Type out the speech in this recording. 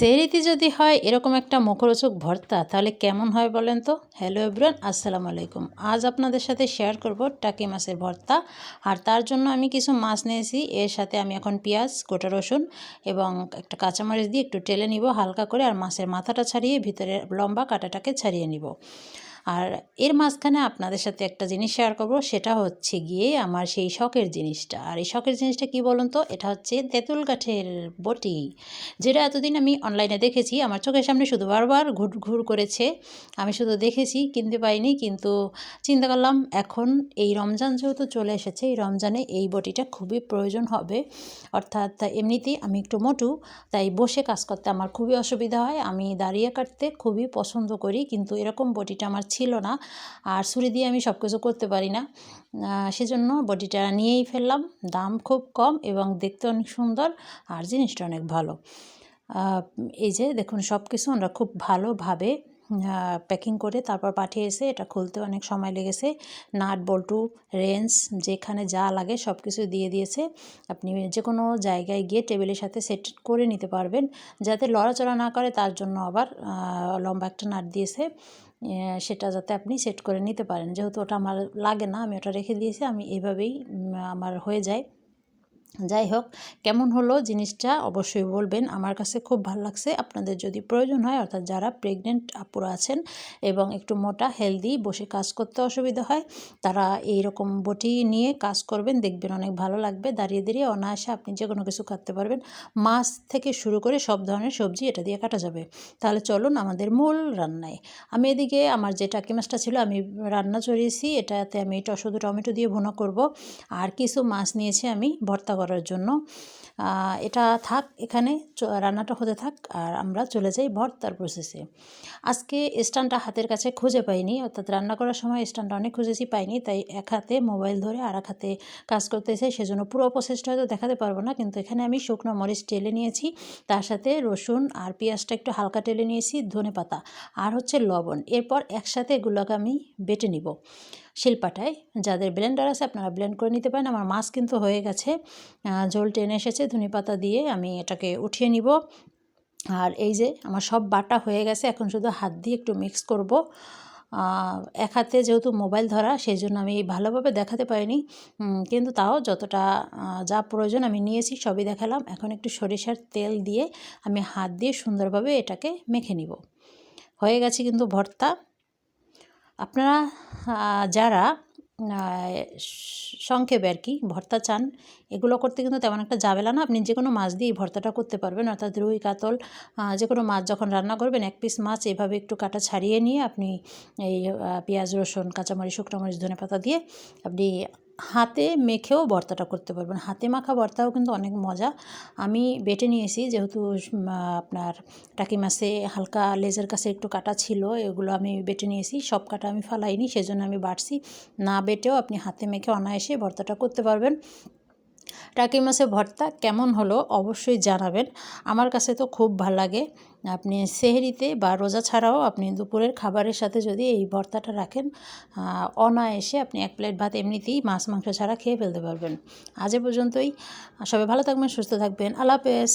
সেহরিতে যদি হয়, এরকম একটা মুখরোচক ভর্তা, তাহলে কেমন হয় বলেন তো? হ্যালো এভরিওয়ান আসসালামু আলাইকুম। আজ আপনাদের সাথে শেয়ার করব টাকি মাছের ভর্তা, আর তার জন্য আমি কিছু মাছ নিয়েছি। এর সাথে আমি এখন পেঁয়াজ, গোটা রসুন এবং একটা কাঁচামরিচ দিয়ে একটু টেলে নিব হালকা করে, আর মাছের মাথাটা ছাড়িয়ে ভিতরে লম্বা কাঁটাটাকে ছাড়িয়ে নিব। আর এর মাঝখানে আপনাদের সাথে একটা জিনিস শেয়ার করব, সেটা হচ্ছে গিয়ে আমার সেই শখের জিনিসটা। আর এই শখের জিনিসটা কি বলুন তো? এটা হচ্ছে তেঁতুল কাঠের বটি, যেটা এতদিন আমি অনলাইনে দেখেছি। আমার চোখের সামনে শুধু বারবার ঘুর ঘুর করেছে। আমি শুধু দেখেছি, কিনতে পাইনি, কিন্তু চিন্তা করলাম, এখন এই রমজান যেহেতু চলে এসেছে, এই রমজানে এই বটিটা খুবই প্রয়োজন হবে। অর্থাৎ এমনিতেই আমি একটু মোটু, তাই বসে কাজ করতে আমার খুবই অসুবিধা হয়। আমি দাঁড়িয়ে কাটতে খুবই পছন্দ করি, কিন্তু এরকম বটিটা আমার ছিল না। আর ছুরি দিয়ে আমি সব কিছু করতে পারি না। সেজন্য বডিটা নিয়েই ফেললাম। দাম খুব কম এবং দেখতে অনেক সুন্দর আর জিনিসটা অনেক ভালো। এই যে দেখুন সব কিছু আমরা খুব ভালোভাবে প্যাকিং করে তারপর পাঠিয়েছে এটা খুলতে অনেক সময় লেগেছে। নাট, বল্টু রেঞ্জ যেখানে যা লাগে সব কিছু দিয়ে দিয়েছে। আপনি যে কোনো জায়গায় গিয়ে টেবিলের সাথে সেট করে নিতে পারবেন। যাতে লড়াচড়া না করে তার জন্য আবার লম্বা একটা নাট দিয়েছে। সেটা যাতে আপনি সেট করে নিতে পারেন। যেহেতু ওটা আমার লাগে না, আমি ওটা রেখে দিয়েছি, আমি এভাবেই আমার হয়ে যায়। যাই হোক, কেমন হলো জিনিসটা অবশ্যই বলবেন। আমার কাছে খুব ভালো লাগছে। আপনাদের যদি প্রয়োজন হয়, অর্থাৎ যারা প্রেগনেন্ট আপুরা আছেন এবং একটু মোটা হেলদি বসে কাজ করতে অসুবিধা হয়, তারা এই রকম বটি নিয়ে কাজ করবেন। দেখবেন অনেক ভালো লাগবে। দাঁড়িয়ে দাঁড়িয়ে অনায়াসে আপনি যে কোনো কিছু কাটতে পারবেন। মাছ থেকে শুরু করে সব ধরনের সবজি এটা দিয়ে কাটা যাবে। তাহলে চলুন আমাদের মূল রান্নায়। আমি এদিকে আমার যে টাকি মাছটা ছিল, আমি রান্না চড়িয়েছি। এটাতে আমি শুধু টমেটো দিয়ে ভুনা করব। আর কিছু মাছ নিয়েছি আমি ভর্তা করার জন্য। এটা থাক, এখানে রান্নাটা হতে থাক, আর আমরা চলে যাই ভর্তার প্রসেসে আজকে স্ট্যান্ডটা হাতের কাছে খুঁজে পাইনি, অর্থাৎ রান্না করার সময় স্ট্যান্ডটা অনেক খুঁজেছি পাইনি, তাই এক হাতে মোবাইল ধরে আর এক হাতে কাজ করতেছে, সেজন্য পুরো প্রসেসটা হয়তো দেখাতে পারব না, কিন্তু এখানে আমি শুকনো মরিচ টেলে নিয়েছি, তার সাথে রসুন আর পেঁয়াজটা একটু হালকা টেলে নিয়েছি, ধনে পাতা, আর হচ্ছে লবণ। এরপর একসাথে এগুলোকে আমি বেটে নিব। শিলপাটায়, যাদের ব্লেন্ডার আছে আপনারা ব্লেন্ড করে নিতে পারেন। আমার মাছ কিন্তু হয়ে গেছে। ঝোল টেনে এসেছে, ধনে পাতা দিয়ে আমি এটাকে উঠিয়ে নিব। আর এই যে আমার সব বাটা হয়ে গেছে, এখন শুধু হাত দিয়ে একটু মিক্স করব। এক হাতে যেহেতু মোবাইল ধরা সেই জন্য আমি ভালোভাবে দেখাতে পারিনি। কিন্তু তাও যতটা যা প্রয়োজন আমি নিয়েছি সবই দেখালাম। এখন একটু সরিষার তেল দিয়ে আমি হাত দিয়ে সুন্দরভাবে এটাকে মেখে নিব। হয়ে গেছে কিন্তু ভর্তা। আপনারা যারা সংক্ষেপে আর কি ভর্তা চান, এগুলো করতে কিন্তু তেমন একটা যাবেলা না। আপনি যে কোনো মাছ দিয়ে ভর্তাটা করতে পারবেন, অর্থাৎ রুই, কাতল যে কোনো মাছ যখন রান্না করবেন, এক পিস মাছ এভাবে একটু কাটা ছাড়িয়ে নিয়ে আপনি এই পেঁয়াজ, রসুন, কাঁচামরিচ, শুকনো মরিচ ধনে পাতা দিয়ে আপনি হাতে মেখেও ভর্তাটা করতে পারবেন। হাতে মাখা ভর্তাও কিন্তু অনেক মজা। আমি বেটে নিয়েছি, যেহেতু আপনার টাকি মাসে হালকা লেজের কাছে একটু কাটা ছিল, এগুলো আমি বেটে নিয়েছি। সব কাটা আমি ফালাইনি, সেজন্য আমি বাটছি। না বেটেও আপনি হাতে মেখে অনায়াসে ভর্তাটা করতে পারবেন। টাকি মাছের ভর্তা কেমন হলো অবশ্যই জানাবেন। আমার কাছে তো খুব ভালো লাগে। আপনি সেহরিতে বা রোজা ছাড়াও আপনি দুপুরের খাবারের সাথে যদি এই ভর্তাটা রাখেন অনায়াসে আপনি এক প্লেট ভাত এমনিতেই মাছ মাংস ছাড়া খেয়ে ফেলতে পারবেন। আজ পর্যন্তই। সবাই ভালো থাকবেন, সুস্থ থাকবেন। আল্লাহ হাফেজ।